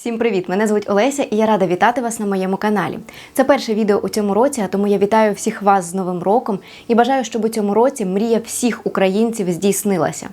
Всім привіт! Мене звуть Олеся і я рада вітати вас на моєму каналі. Це перше відео у цьому році, а тому я вітаю всіх вас з Новим роком і бажаю, щоб у цьому році мрія всіх українців здійснилася.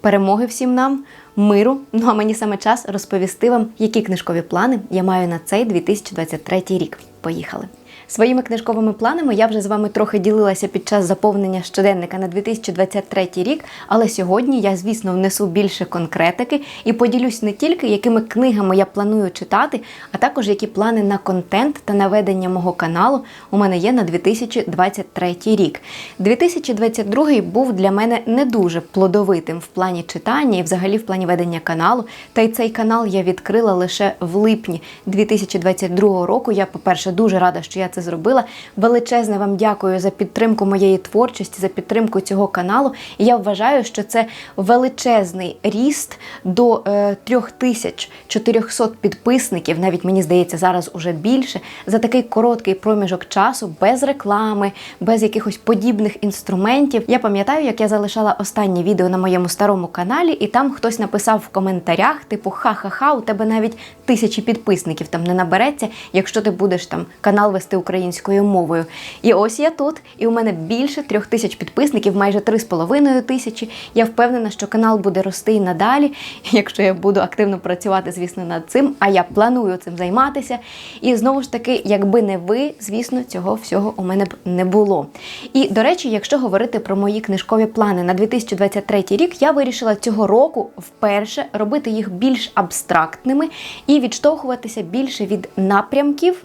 Перемоги всім нам, миру. Ну а мені саме час розповісти вам, які книжкові плани я маю на цей 2023 рік. Поїхали! Своїми книжковими планами я вже з вами трохи ділилася під час заповнення щоденника на 2023 рік, але сьогодні я, звісно, внесу більше конкретики і поділюсь не тільки, якими книгами я планую читати, а також які плани на контент та на ведення мого каналу у мене є на 2023 рік. 2022 був для мене не дуже плодовитим в плані читання і взагалі в плані ведення каналу. Та й цей канал я відкрила лише в липні 2022 року. Я, по-перше, дуже рада, що я це зробила. Величезне вам дякую за підтримку моєї творчості, за підтримку цього каналу. І я вважаю, що це величезний ріст до е, 3400 підписників. Навіть мені здається, зараз уже більше за такий короткий проміжок часу, без реклами, без якихось подібних інструментів. Я пам'ятаю, як я залишала останнє відео на моєму старому каналі, і там хтось написав в коментарях: типу, ха-ха-ха, у тебе навіть тисячі підписників там не набереться, якщо ти будеш там канал вести українською мовою. І ось я тут, і у мене більше трьох тисяч підписників, майже три з половиною тисячі. Я впевнена, що канал буде рости і надалі, якщо я буду активно працювати, звісно, над цим. А я планую цим займатися. І знову ж таки, якби не ви, звісно, цього всього у мене б не було. І до речі, якщо говорити про мої книжкові плани на 2023 рік, я вирішила цього року вперше робити їх більш абстрактними і відштовхуватися більше від напрямків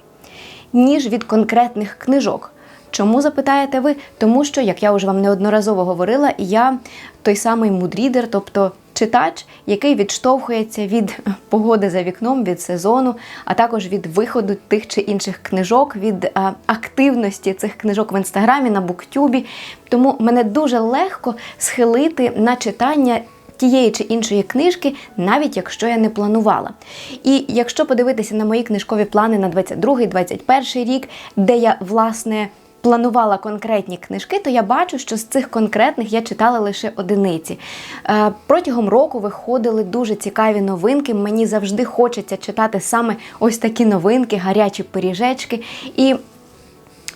ніж від конкретних книжок. Чому запитаєте ви? Тому що, як я вже вам неодноразово говорила, я той самий мудрідер, тобто читач, який відштовхується від погоди за вікном, від сезону, а також від виходу тих чи інших книжок, від а, активності цих книжок в інстаграмі, на буктюбі. Тому мене дуже легко схилити на читання тієї чи іншої книжки, навіть якщо я не планувала. І якщо подивитися на мої книжкові плани на 22-21 рік, де я, власне, Планувала конкретні книжки, то я бачу, що з цих конкретних я читала лише одиниці. Е, Протягом року виходили дуже цікаві новинки. Мені завжди хочеться читати саме ось такі новинки, гарячі пиріжечки. І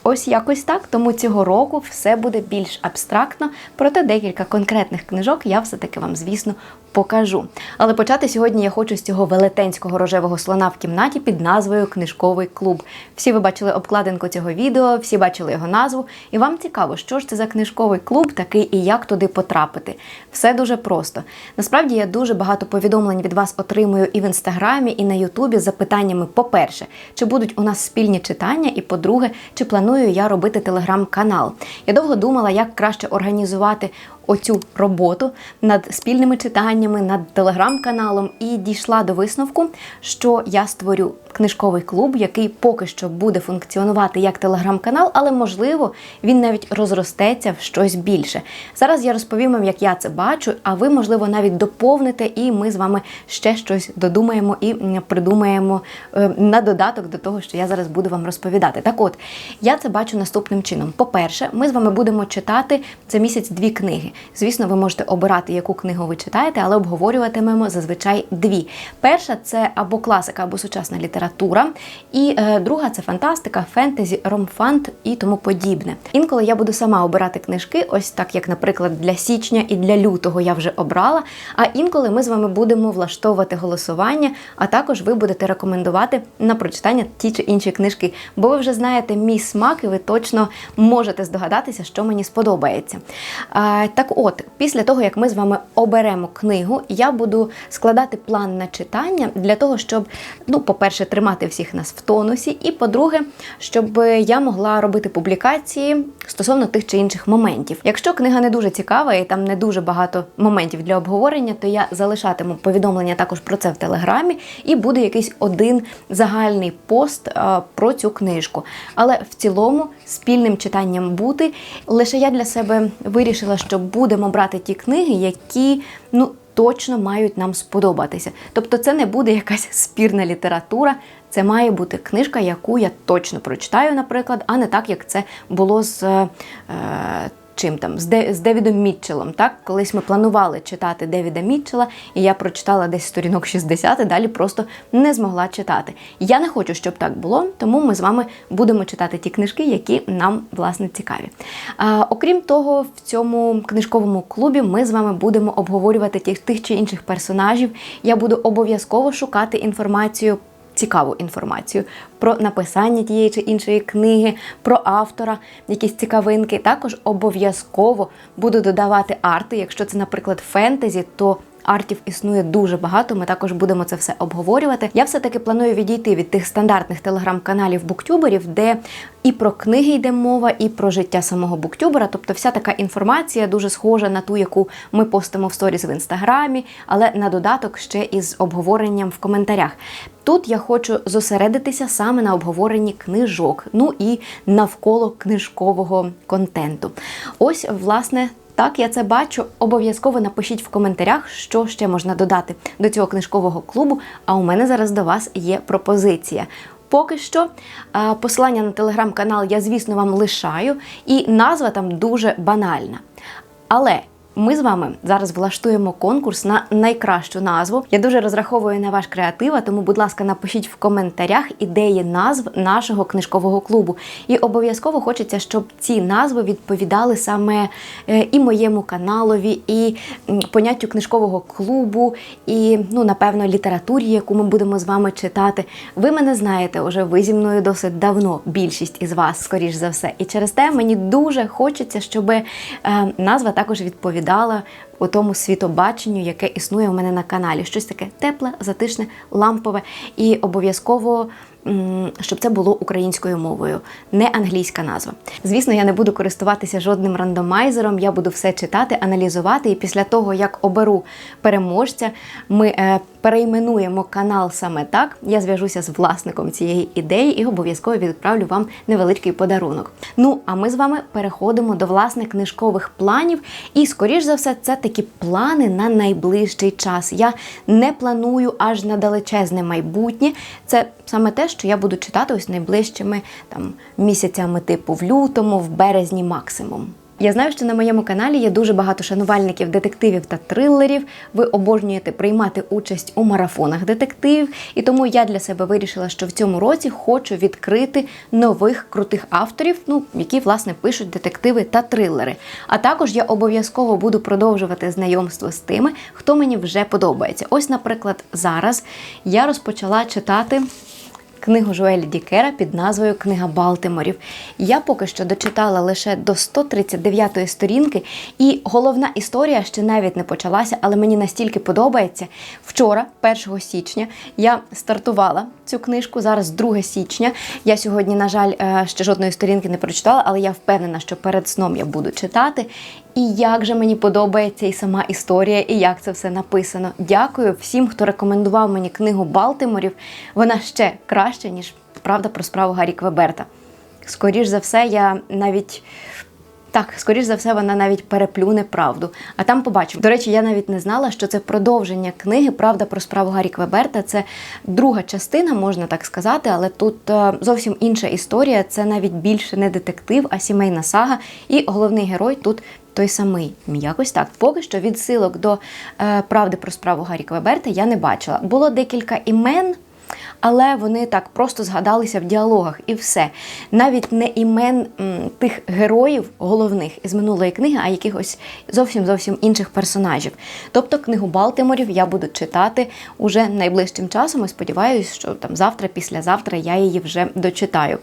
Ось якось так, тому цього року все буде більш абстрактно, проте декілька конкретних книжок я все-таки вам, звісно, покажу. Але почати сьогодні я хочу з цього велетенського рожевого слона в кімнаті під назвою Книжковий клуб. Всі ви бачили обкладинку цього відео, всі бачили його назву, і вам цікаво, що ж це за книжковий клуб такий і як туди потрапити. Все дуже просто. Насправді я дуже багато повідомлень від вас отримую і в інстаграмі, і на Ютубі з запитаннями: по-перше, чи будуть у нас спільні читання, і по-друге, чи планую я робити телеграм-канал. Я довго думала, як краще організувати оцю роботу над спільними читаннями, над телеграм-каналом, і дійшла до висновку, що я створю книжковий клуб, який поки що буде функціонувати як телеграм-канал, але можливо він навіть розростеться в щось більше. Зараз я розповім вам, як я це бачу, а ви, можливо, навіть доповните, і ми з вами ще щось додумаємо і придумаємо е, на додаток до того, що я зараз буду вам розповідати. Так от, я це бачу наступним чином. По-перше, ми з вами будемо читати за місяць дві книги. Звісно, ви можете обирати, яку книгу ви читаєте, але обговорюватимемо зазвичай дві. Перша це або класика, або сучасна література, і е, друга це фантастика, фентезі, ромфант і тому подібне. Інколи я буду сама обирати книжки, ось так як, наприклад, для січня і для лютого я вже обрала. А інколи ми з вами будемо влаштовувати голосування, а також ви будете рекомендувати на прочитання ті чи інші книжки, бо ви вже знаєте мій смак, і ви точно можете здогадатися, що мені сподобається. А, Так от, після того, як ми з вами оберемо книгу, я буду складати план на читання для того, щоб, ну, по-перше, тримати всіх нас в тонусі, і по-друге, щоб я могла робити публікації стосовно тих чи інших моментів. Якщо книга не дуже цікава і там не дуже багато моментів для обговорення, то я залишатиму повідомлення також про це в телеграмі, і буде якийсь один загальний пост про цю книжку. Але в цілому спільним читанням бути лише я для себе вирішила, що будемо брати ті книги, які ну. Точно мають нам сподобатися. Тобто це не буде якась спірна література, це має бути книжка, яку я точно прочитаю, наприклад, а не так, як це було з е, чим там з, Де, з Девідом Мітчелом. Так, колись ми планували читати Девіда Мітчела, і я прочитала десь сторінок 60, і далі просто не змогла читати. Я не хочу, щоб так було, тому ми з вами будемо читати ті книжки, які нам власне цікаві. А, окрім того, в цьому книжковому клубі ми з вами будемо обговорювати тих, тих чи інших персонажів. Я буду обов'язково шукати інформацію цікаву інформацію про написання тієї чи іншої книги, про автора, якісь цікавинки. Також обов'язково буду додавати арти. Якщо це, наприклад, фентезі, то Артів існує дуже багато. Ми також будемо це все обговорювати. Я все-таки планую відійти від тих стандартних телеграм-каналів буктюберів, де і про книги йде мова, і про життя самого буктюбера. Тобто, вся така інформація дуже схожа на ту, яку ми постимо в сторіс в інстаграмі, але на додаток ще із обговоренням в коментарях. Тут я хочу зосередитися саме на обговоренні книжок, ну і навколо книжкового контенту. Ось, власне. Так, я це бачу. Обов'язково напишіть в коментарях, що ще можна додати до цього книжкового клубу. А у мене зараз до вас є пропозиція. Поки що а, посилання на телеграм-канал я, звісно, вам лишаю, і назва там дуже банальна. Але ми з вами зараз влаштуємо конкурс на найкращу назву. Я дуже розраховую на ваш креатив, а тому, будь ласка, напишіть в коментарях ідеї назв нашого книжкового клубу. І обов'язково хочеться, щоб ці назви відповідали саме е, і моєму каналові, і поняттю книжкового клубу, і, ну, напевно, літературі, яку ми будемо з вами читати. Ви мене знаєте, уже ви зі мною досить давно, більшість із вас, скоріш за все. І через те мені дуже хочеться, щоб е, назва також відповідала у тому світобаченню, яке існує у мене на каналі. Щось таке тепле, затишне, лампове і обов'язково. Щоб це було українською мовою, не англійська назва. Звісно, я не буду користуватися жодним рандомайзером. Я буду все читати, аналізувати. І після того, як оберу переможця, ми е, перейменуємо канал саме так. Я зв'яжуся з власником цієї ідеї і обов'язково відправлю вам невеличкий подарунок. Ну а ми з вами переходимо до власне книжкових планів. І, скоріш за все, це такі плани на найближчий час. Я не планую аж на далечезне майбутнє. Це саме те, що я буду читати ось найближчими там місяцями, типу в лютому, в березні максимум. Я знаю, що на моєму каналі є дуже багато шанувальників детективів та трилерів. Ви обожнюєте приймати участь у марафонах детективів, і тому я для себе вирішила, що в цьому році хочу відкрити нових крутих авторів, ну які власне пишуть детективи та трилери. А також я обов'язково буду продовжувати знайомство з тими, хто мені вже подобається. Ось, наприклад, зараз я розпочала читати книгу Жуеля Дікера під назвою Книга Балтиморів. Я поки що дочитала лише до 139-ї сторінки, і головна історія ще навіть не почалася, але мені настільки подобається. Вчора, 1 січня, я стартувала цю книжку. Зараз 2 січня. Я сьогодні, на жаль, е, ще жодної сторінки не прочитала, але я впевнена, що перед сном я буду читати. І як же мені подобається і сама історія, і як це все написано. Дякую всім, хто рекомендував мені книгу Балтиморів. Вона ще краще, ніж правда про справу Гаррі Квеберта. Скоріш за все, я навіть. Так, скоріш за все, вона навіть переплюне правду. А там побачимо. До речі, я навіть не знала, що це продовження книги Правда про справу Гаррі Квеберта. Це друга частина, можна так сказати, але тут е, зовсім інша історія. Це навіть більше не детектив, а сімейна сага. І головний герой тут той самий. Якось так. Поки що відсилок до е, правди про справу Гаррі Квеберта я не бачила. Було декілька імен. Але вони так просто згадалися в діалогах і все. Навіть не імен м, тих героїв головних із минулої книги, а якихось зовсім зовсім інших персонажів. Тобто книгу Балтиморів я буду читати уже найближчим часом і сподіваюся, що там завтра, післязавтра я її вже дочитаю.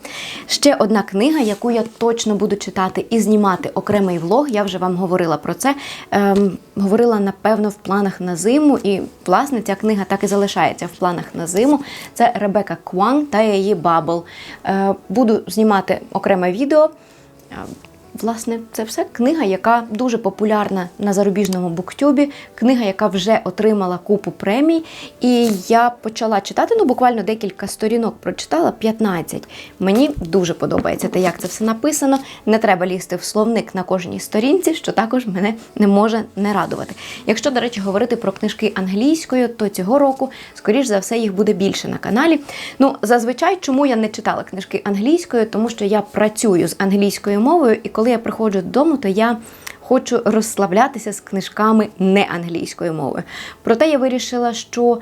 Ще одна книга, яку я точно буду читати і знімати окремий влог. Я вже вам говорила про це. Ем, говорила напевно в планах на зиму, і власне ця книга так і залишається в планах на зиму. Це Ребека Кван та її Бабл. Е, Буду знімати окреме відео. Власне, це все книга, яка дуже популярна на зарубіжному буктюбі, книга, яка вже отримала купу премій. І я почала читати, ну буквально декілька сторінок прочитала, 15. Мені дуже подобається те, як це все написано. Не треба лізти в словник на кожній сторінці, що також мене не може не радувати. Якщо, до речі, говорити про книжки англійською, то цього року, скоріш за все, їх буде більше на каналі. Ну, зазвичай, чому я не читала книжки англійською, тому що я працюю з англійською мовою, і коли коли я приходжу додому, то я хочу розслаблятися з книжками не англійською мовою. Проте я вирішила, що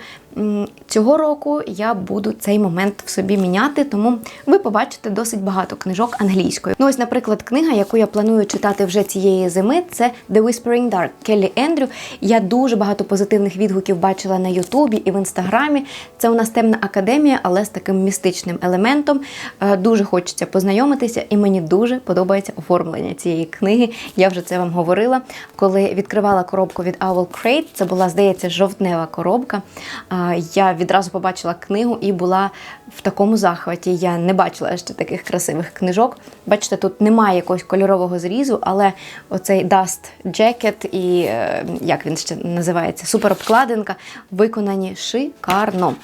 цього року я буду цей момент в собі міняти, тому ви побачите досить багато книжок англійською. Ну ось, наприклад, книга, яку я планую читати вже цієї зими, це The Whispering Dark Келлі Ендрю. Я дуже багато позитивних відгуків бачила на Ютубі і в інстаграмі. Це у нас темна академія, але з таким містичним елементом. Е, Дуже хочеться познайомитися, і мені дуже подобається оформлення цієї книги. Я вже це вам говорила, коли відкривала коробку від Owl Crate. Це була, здається, жовтнева коробка. Я відразу побачила книгу і була в такому захваті. Я не бачила ще таких красивих книжок. Бачите, тут немає якогось кольорового зрізу, але оцей Dust Jacket і е, як він ще називається, суперобкладинка виконані шикарно.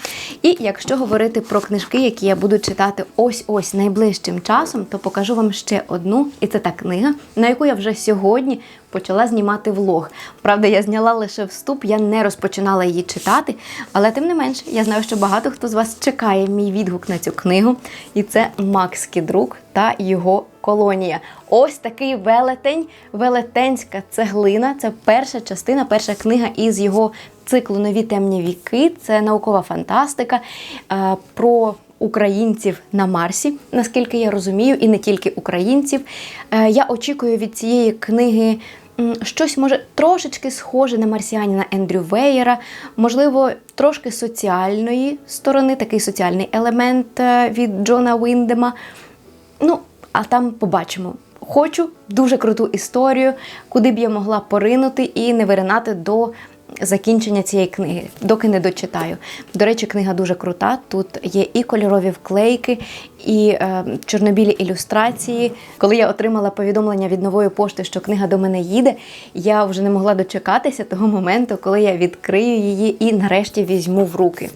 І якщо говорити про книжки, які я буду читати ось-ось найближчим часом, то покажу вам ще одну, і це та книга, на яку я вже сьогодні почала знімати влог. Правда, я зняла лише вступ, я не розпочинала її читати, але тим не менше, я знаю, що багато хто з вас чекає мій відгук на цю книгу. І це Макс Кідрук та його колонія. Ось такий велетень, велетенська цеглина. Це перша частина, перша книга із його циклу Нові темні віки. Це наукова фантастика е, про українців на Марсі, наскільки я розумію, і не тільки українців. Е, Я очікую від цієї книги. Щось може трошечки схоже на марсіаніна Ендрю Веєра, можливо, трошки соціальної сторони, такий соціальний елемент е, від Джона Віндема. Ну, а там побачимо. Хочу дуже круту історію, куди б я могла поринути і не виринати до закінчення цієї книги, доки не дочитаю. До речі, книга дуже крута. Тут є і кольорові вклейки, і е, чорнобілі ілюстрації. Коли я отримала повідомлення від нової пошти, що книга до мене їде, я вже не могла дочекатися того моменту, коли я відкрию її і нарешті візьму в руки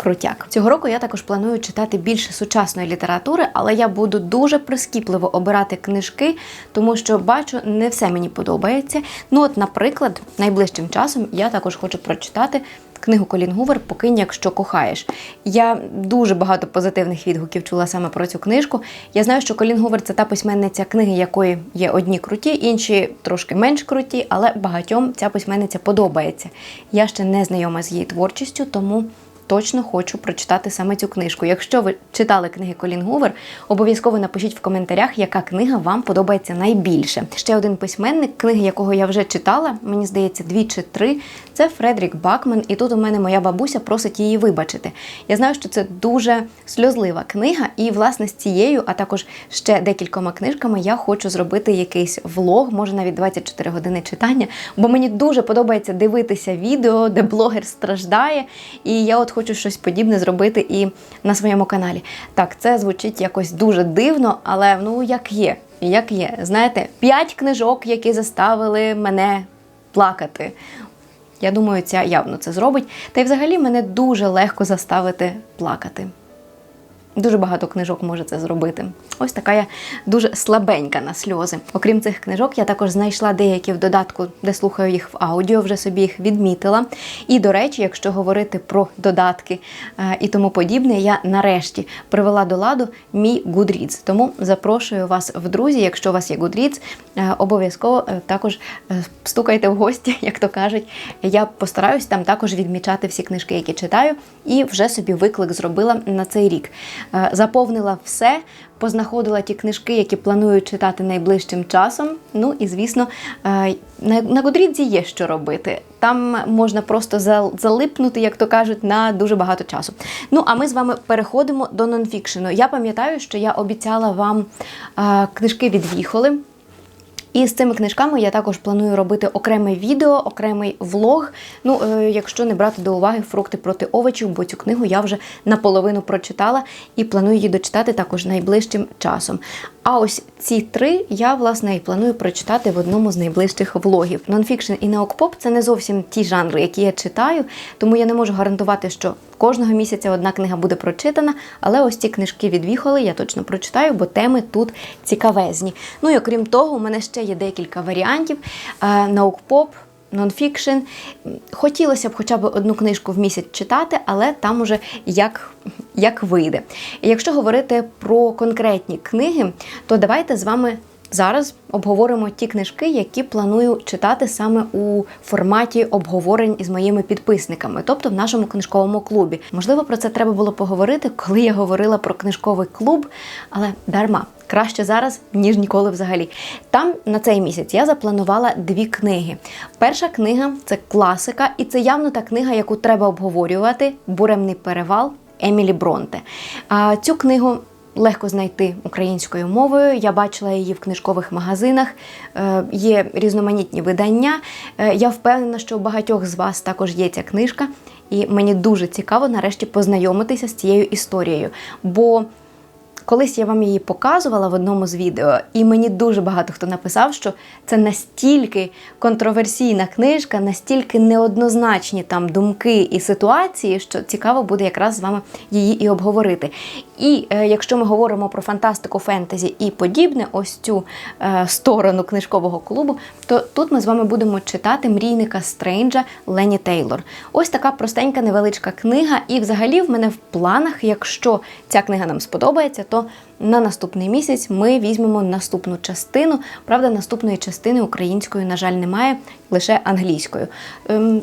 крутяк. Цього року я також планую читати більше сучасної літератури, але я буду дуже прискіпливо обирати книжки, тому що бачу, не все мені подобається. Ну, от, наприклад, найближчим часом я також хочу прочитати. Книгу Колін Гувер Покинь, якщо кохаєш. Я дуже багато позитивних відгуків чула саме про цю книжку. Я знаю, що Колін Гувер це та письменниця книги, якої є одні круті, інші трошки менш круті, але багатьом ця письменниця подобається. Я ще не знайома з її творчістю, тому точно хочу прочитати саме цю книжку. Якщо ви читали книги Колін Гувер, обов'язково напишіть в коментарях, яка книга вам подобається найбільше. Ще один письменник, книги якого я вже читала, мені здається, дві чи три. Це Фредрік Бакман, і тут у мене моя бабуся просить її вибачити. Я знаю, що це дуже сльозлива книга, і власне з цією, а також ще декількома книжками, я хочу зробити якийсь влог, може навіть 24 години читання, бо мені дуже подобається дивитися відео, де блогер страждає, і я от хочу щось подібне зробити і на своєму каналі. Так, це звучить якось дуже дивно, але ну як є. Як є, знаєте, п'ять книжок, які заставили мене плакати. Я думаю, ця явно це зробить. Та й взагалі мене дуже легко заставити плакати. Дуже багато книжок може це зробити. Ось така я дуже слабенька на сльози. Окрім цих книжок, я також знайшла деякі в додатку, де слухаю їх в аудіо, вже собі їх відмітила. І, до речі, якщо говорити про додатки е, і тому подібне, я нарешті привела до ладу мій Goodreads. Тому запрошую вас в друзі, якщо у вас є Goodreads, е, обов'язково е, також стукайте в гості, як то кажуть. Я постараюсь там також відмічати всі книжки, які читаю, і вже собі виклик зробила на цей рік. Е, Заповнила все, познаходила ті книжки, які планую читати найближчим часом. Ну і звісно, е, на Гудрідзі є що робити. Там можна просто залипнути, як то кажуть, на дуже багато часу. Ну а ми з вами переходимо до нонфікшену. Я пам'ятаю, що я обіцяла вам е, книжки від Віхоли. І з цими книжками я також планую робити окреме відео, окремий влог. Ну, е, якщо не брати до уваги фрукти проти овочів, бо цю книгу я вже наполовину прочитала і планую її дочитати також найближчим часом. А ось ці три я власне і планую прочитати в одному з найближчих влогів. Нонфікшн і наукпоп це не зовсім ті жанри, які я читаю, тому я не можу гарантувати, що кожного місяця одна книга буде прочитана. Але ось ці книжки від Віхоли я точно прочитаю, бо теми тут цікавезні. Ну і окрім того, у мене ще є декілька варіантів. наук Наукпоп. Нонфікшн. Хотілося б хоча б одну книжку в місяць читати, але там уже як, як вийде. І якщо говорити про конкретні книги, то давайте з вами зараз обговоримо ті книжки, які планую читати саме у форматі обговорень із моїми підписниками, тобто в нашому книжковому клубі. Можливо, про це треба було поговорити, коли я говорила про книжковий клуб, але дарма. Краще зараз, ніж ніколи взагалі. Там на цей місяць я запланувала дві книги. Перша книга це класика, і це явно та книга, яку треба обговорювати Буремний перевал Емілі Бронте. А цю книгу легко знайти українською мовою. Я бачила її в книжкових магазинах, Е, є різноманітні видання. Е, Я впевнена, що у багатьох з вас також є ця книжка, і мені дуже цікаво нарешті познайомитися з цією історією. Бо Колись я вам її показувала в одному з відео, і мені дуже багато хто написав, що це настільки контроверсійна книжка, настільки неоднозначні там думки і ситуації, що цікаво буде якраз з вами її і обговорити. І е, якщо ми говоримо про фантастику, фентезі і подібне, ось цю е, сторону книжкового клубу, то тут ми з вами будемо читати мрійника Стрейнджа Лені Тейлор. Ось така простенька невеличка книга, і взагалі в мене в планах, якщо ця книга нам сподобається, то на наступний місяць ми візьмемо наступну частину. Правда, наступної частини українською, на жаль, немає, лише англійською. Ем,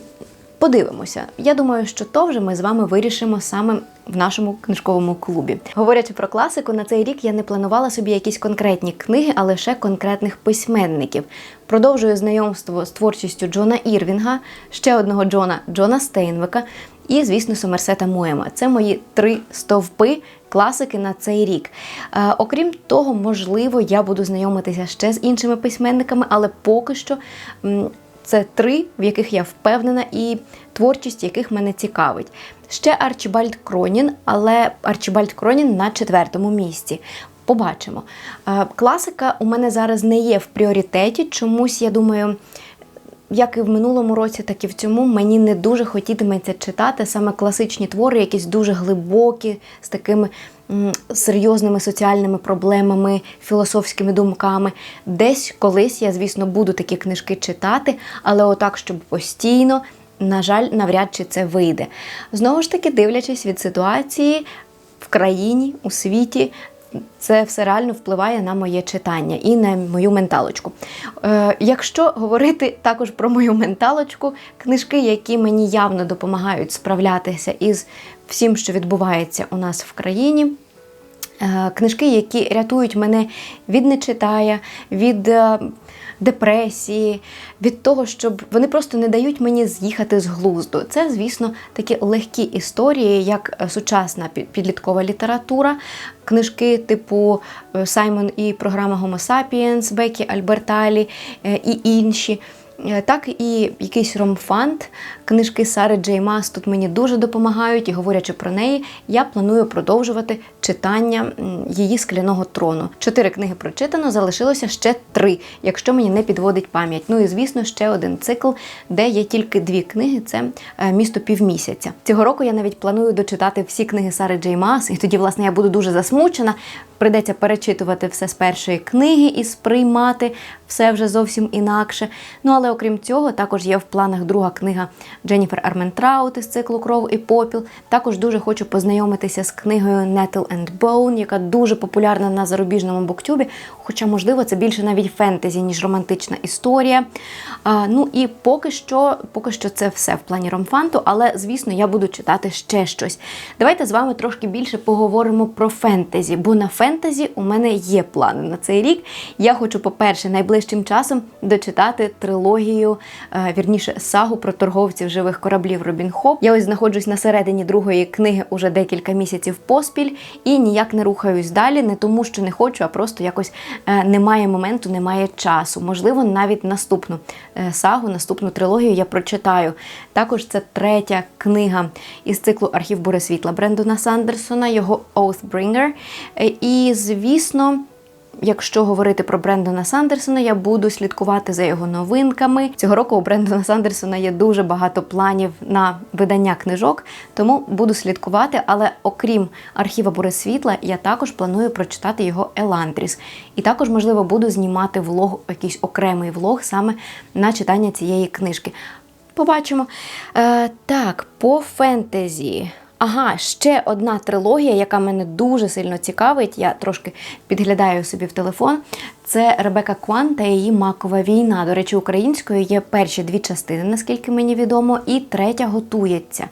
Подивимося. Я думаю, що то вже ми з вами вирішимо саме в нашому книжковому клубі. Говорячи про класику, на цей рік я не планувала собі якісь конкретні книги, а лише конкретних письменників. Продовжую знайомство з творчістю Джона Ірвінга, ще одного Джона Джона Стейнвека і, звісно, Сомерсета Моема. Це мої три стовпи класики на цей рік. Е, окрім того, можливо, я буду знайомитися ще з іншими письменниками, але поки що. це три, в яких я впевнена, і творчість яких мене цікавить. Ще Арчібальд Кронін, але Арчібальд Кронін на четвертому місці. Побачимо. Е, Класика у мене зараз не є в пріоритеті. Чомусь, я думаю, як і в минулому році, так і в цьому мені не дуже хотітиметься читати саме класичні твори, якісь дуже глибокі, з такими серйозними соціальними проблемами, філософськими думками. Десь колись я, звісно, буду такі книжки читати, але отак, щоб постійно. На жаль, навряд чи це вийде. Знову ж таки, дивлячись від ситуації в країні, у світі, це все реально впливає на моє читання і на мою менталочку. Е, якщо говорити також про мою менталочку, книжки, які мені явно допомагають справлятися із всім, що відбувається у нас в країні. Е, Книжки, які рятують мене від нечитая, від е, депресії, від того, щоб вони просто не дають мені з'їхати з глузду. Це, звісно, такі легкі історії, як е, сучасна пі- підліткова література, книжки типу е, Саймон і програма Homo sapiens, Бекі Альберталі е, і інші. Е, Так і якийсь ромфант, книжки Сари Джей Мас тут мені дуже допомагають, і говорячи про неї, я планую продовжувати читання її скляного трону. Чотири книги прочитано, залишилося ще три, якщо мені не підводить пам'ять. Ну і звісно, ще один цикл, де є тільки дві книги: це е, місто півмісяця. Цього року я навіть планую дочитати всі книги Сари Джей Мас, і тоді, власне, я буду дуже засмучена. Придеться перечитувати все з першої книги і сприймати все вже зовсім інакше. Ну але окрім цього, також є в планах друга книга Дженніфер Арментраут із циклу Кров і попіл. Також дуже хочу познайомитися з книгою Nettle and Bone, яка дуже популярна на зарубіжному буктюбі. Хоча, можливо, це більше навіть фентезі, ніж романтична історія. Ну і поки що, поки що це все в плані ромфанту, але звісно, я буду читати ще щось. Давайте з вами трошки більше поговоримо про фентезі, бо на фентезі у мене є плани на цей рік. Я хочу, по-перше, найближчим часом дочитати трилогію, е, вірніше, сагу про торговців живих кораблів Робін Хоп. Я ось знаходжусь на середині другої книги уже декілька місяців поспіль і ніяк не рухаюсь далі, не тому, що не хочу, а просто якось немає моменту, немає часу. Можливо, навіть наступну е, сагу, наступну трилогію я прочитаю. Також це третя книга із циклу Архів Буресвітла Брендона Сандерсона, його Oathbringer. Е, І, звісно. Якщо говорити про Брендона Сандерсона, я буду слідкувати за його новинками. Цього року у Брендона Сандерсона є дуже багато планів на видання книжок, тому буду слідкувати. Але окрім архіва Бури світла, я також планую прочитати його Еландріс. І також, можливо, буду знімати влог, якийсь окремий влог саме на читання цієї книжки. Побачимо. Е, так, по фентезі. Ага, ще одна трилогія, яка мене дуже сильно цікавить. Я трошки підглядаю собі в телефон. Це Ребека Кван та її Макова війна. До речі, українською є перші дві частини, наскільки мені відомо, і третя готується.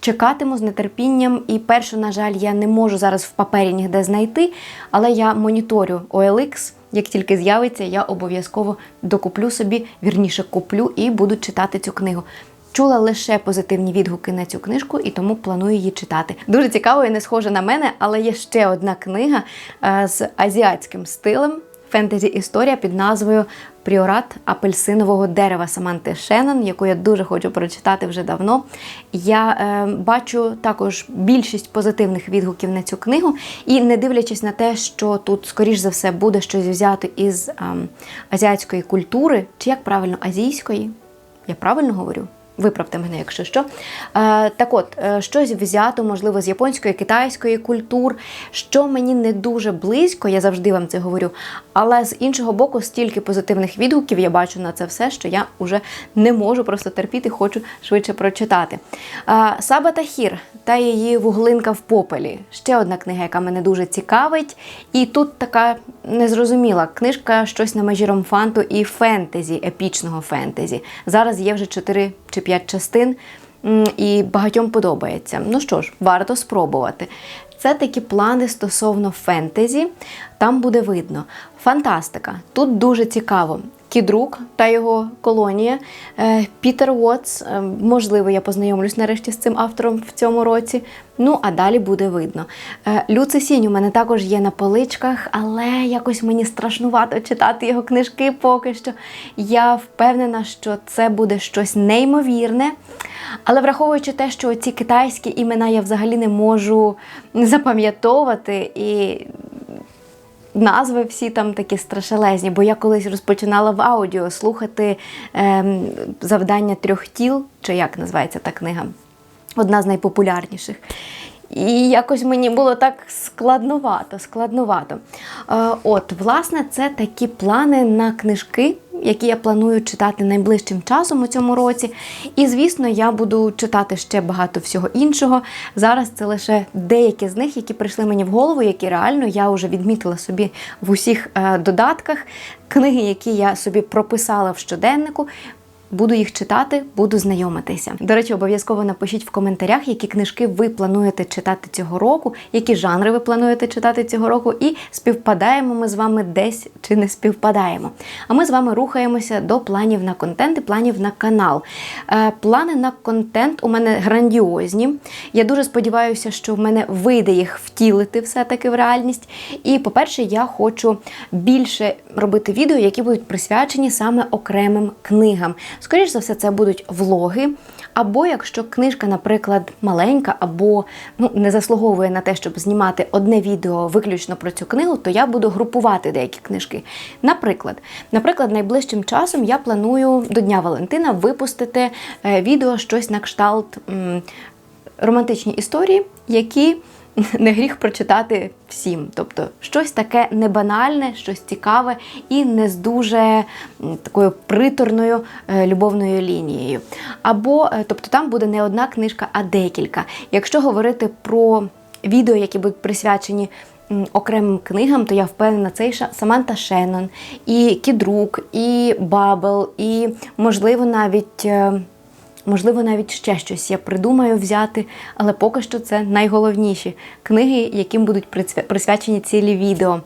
Чекатиму з нетерпінням, і першу, на жаль, я не можу зараз в папері ніде знайти, але я моніторю OLX. Як тільки з'явиться, я обов'язково докуплю собі, вірніше куплю і буду читати цю книгу. Чула лише позитивні відгуки на цю книжку і тому планую її читати. Дуже цікаво і не схоже на мене, але є ще одна книга е, з азіатським стилем. Фентезі історія під назвою Пріорат апельсинового дерева Саманти Шеннон, яку я дуже хочу прочитати вже давно. Я е, бачу також більшість позитивних відгуків на цю книгу, і не дивлячись на те, що тут, скоріш за все, буде щось взято із е, азіатської культури, чи як правильно азійської, я правильно говорю? Виправте мене, якщо що. Е, так от, е, щось взято, можливо, з японської, китайської культур, що мені не дуже близько, я завжди вам це говорю. Але з іншого боку, стільки позитивних відгуків я бачу на це все, що я вже не можу просто терпіти, хочу швидше прочитати. Е, Саба Тахір та її вуглинка в попелі. Ще одна книга, яка мене дуже цікавить. І тут така незрозуміла книжка, щось на межі ромфанту і фентезі, епічного фентезі. Зараз є вже 4 чи 5 частин, і багатьом подобається. Ну що ж, варто спробувати. Це такі плани стосовно фентезі, там буде видно. Фантастика. Тут дуже цікаво. Кідрук та його колонія. Е, Пітер Уотс, е, можливо, я познайомлюсь нарешті з цим автором в цьому році. Ну, а далі буде видно. Е, Люци Сінь у мене також є на поличках, але якось мені страшнувато читати його книжки поки що. Я впевнена, що це буде щось неймовірне. Але враховуючи те, що ці китайські імена я взагалі не можу запам'ятовувати і назви всі там такі страшелезні, бо я колись розпочинала в аудіо слухати ем, завдання трьох тіл, чи як називається та книга, одна з найпопулярніших. І якось мені було так складновато, складновато. Е, от, власне, це такі плани на книжки, які я планую читати найближчим часом у цьому році. І, звісно, я буду читати ще багато всього іншого. Зараз це лише деякі з них, які прийшли мені в голову, які реально я вже відмітила собі в усіх е, додатках. Книги, які я собі прописала в щоденнику. Буду їх читати, буду знайомитися. До речі, обов'язково напишіть в коментарях, які книжки ви плануєте читати цього року, які жанри ви плануєте читати цього року, і співпадаємо ми з вами десь чи не співпадаємо. А ми з вами рухаємося до планів на контент і планів на канал. Е, плани на контент у мене грандіозні. Я дуже сподіваюся, що в мене вийде їх втілити все-таки в реальність. І, по-перше, я хочу більше робити відео, які будуть присвячені саме окремим книгам. Скоріше за все, це будуть влоги. Або якщо книжка, наприклад, маленька, або ну, не заслуговує на те, щоб знімати одне відео виключно про цю книгу, то я буду групувати деякі книжки. Наприклад, наприклад, найближчим часом я планую до Дня Валентина випустити е, відео щось на кшталт м, романтичні історії, які не гріх прочитати всім. Тобто щось таке небанальне, щось цікаве і не з дуже такою приторною е, любовною лінією. Або, е, тобто, там буде не одна книжка, а декілька. Якщо говорити про відео, які будуть присвячені окремим книгам, то я впевнена, це і Саманта Шеннон, і Кідрук, і Бабел, і, можливо, навіть. Можливо, навіть ще щось я придумаю взяти, але поки що це найголовніші книги, яким будуть присвячені цілі відео.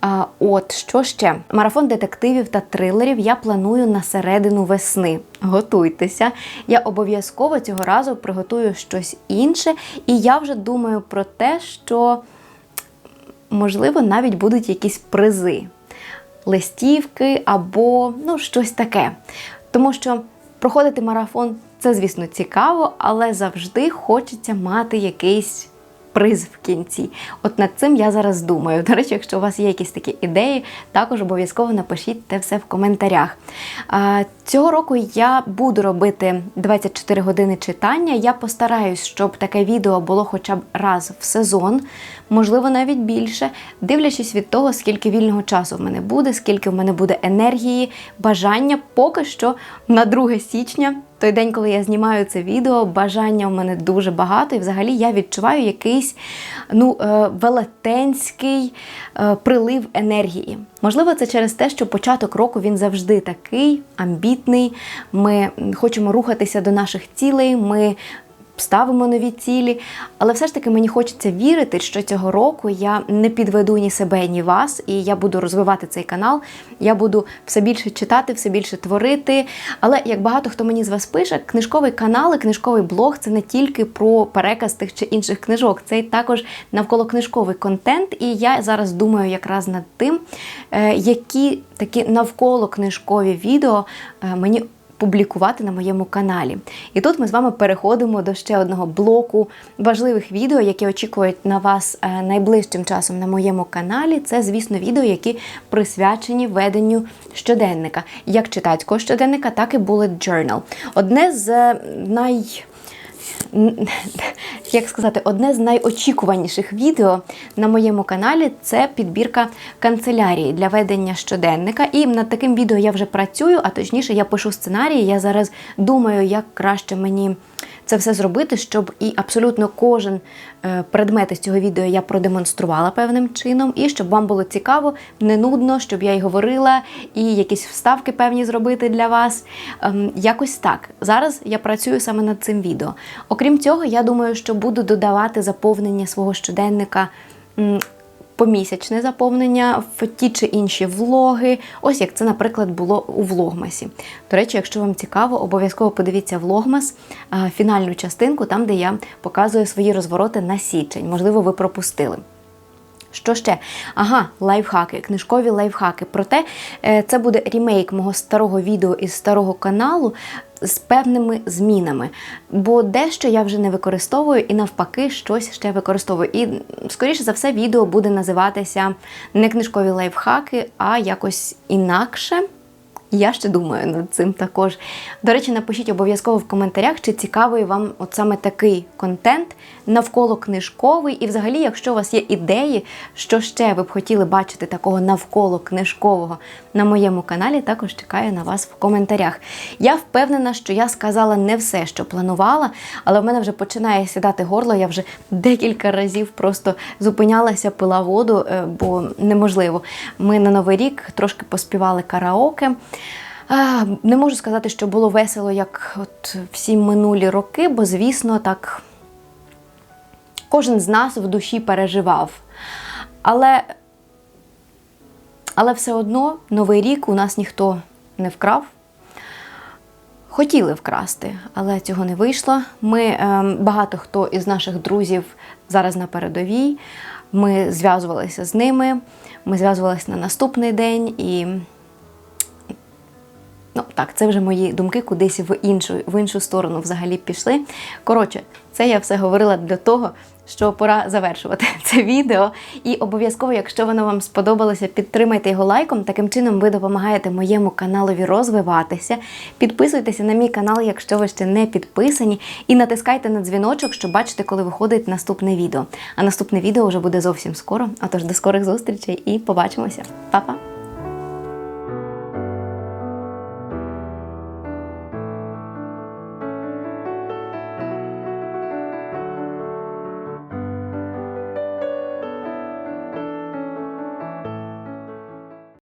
А, от що ще? Марафон детективів та трилерів я планую на середину весни. Готуйтеся. Я обов'язково цього разу приготую щось інше, і я вже думаю про те, що можливо навіть будуть якісь призи, листівки або ну, щось таке. Тому що проходити марафон це, звісно, цікаво, але завжди хочеться мати якийсь приз в кінці. От над цим я зараз думаю. До речі, якщо у вас є якісь такі ідеї, також обов'язково напишіть те все в коментарях. Цього року я буду робити 24 години читання. Я постараюсь, щоб таке відео було хоча б раз в сезон, можливо, навіть більше, дивлячись від того, скільки вільного часу в мене буде, скільки в мене буде енергії, бажання. Поки що на 2 січня, той день, коли я знімаю це відео, бажання в мене дуже багато, і взагалі я відчуваю якийсь ну, е, велетенський е, прилив енергії. Можливо, це через те, що початок року він завжди такий амбітний. Ми хочемо рухатися до наших цілей. Ми ставимо нові цілі, але все ж таки мені хочеться вірити, що цього року я не підведу ні себе, ні вас, і я буду розвивати цей канал. Я буду все більше читати, все більше творити. Але як багато хто мені з вас пише, книжковий канал і книжковий блог це не тільки про переказ тих чи інших книжок, це й також навколо книжковий контент. І я зараз думаю якраз над тим, е, які такі навколо книжкові відео е, мені публікувати на моєму каналі. І тут ми з вами переходимо до ще одного блоку важливих відео, які очікують на вас е, найближчим часом на моєму каналі. Це, звісно, відео, які присвячені веденню щоденника, як читацького щоденника, так і bullet journal. Одне з е, най як сказати, одне з найочікуваніших відео на моєму каналі це підбірка канцелярії для ведення щоденника. І над таким відео я вже працюю, а точніше, я пишу сценарії. Я зараз думаю, як краще мені це все зробити, щоб і абсолютно кожен е, предмет із цього відео я продемонструвала певним чином, і щоб вам було цікаво, не нудно, щоб я й говорила, і якісь вставки певні зробити для вас. Ем, якось так. Зараз я працюю саме над цим відео. Окрім цього, я думаю, що буду додавати заповнення свого щоденника помісячне заповнення в ті чи інші влоги. Ось як це, наприклад, було у влогмасі. До речі, якщо вам цікаво, обов'язково подивіться влогмас, фінальну частинку, там, де я показую свої розвороти на січень. Можливо, ви пропустили. Що ще? Ага, лайфхаки, книжкові лайфхаки. Проте е, це буде рімейк мого старого відео із старого каналу з певними змінами. Бо дещо я вже не використовую і навпаки щось ще використовую. І, скоріше за все, відео буде називатися не книжкові лайфхаки, а якось інакше. Я ще думаю над цим також. До речі, напишіть обов'язково в коментарях, чи цікавий вам от саме такий контент навколо книжковий. І, взагалі, якщо у вас є ідеї, що ще ви б хотіли бачити такого навколо книжкового на моєму каналі, також чекаю на вас в коментарях. Я впевнена, що я сказала не все, що планувала, але в мене вже починає сідати горло. Я вже декілька разів просто зупинялася, пила воду, е, бо неможливо. Ми на Новий рік трошки поспівали караоке. Не можу сказати, що було весело, як от всі минулі роки, бо, звісно, так кожен з нас в душі переживав. Але але все одно новий рік у нас ніхто не вкрав. Хотіли вкрасти, але цього не вийшло. Ми е, багато хто із наших друзів зараз на передовій. Ми зв'язувалися з ними, ми зв'язувалися на наступний день і. Ну, так, це вже мої думки кудись в іншу в іншу сторону взагалі пішли. Коротше, це я все говорила для того, що пора завершувати це відео. І обов'язково, якщо воно вам сподобалося, підтримайте його лайком. Таким чином ви допомагаєте моєму каналові розвиватися. Підписуйтеся на мій канал, якщо ви ще не підписані, і натискайте на дзвіночок, щоб бачити, коли виходить наступне відео. А наступне відео вже буде зовсім скоро. Отож, до скорих зустрічей і побачимося. Па-па!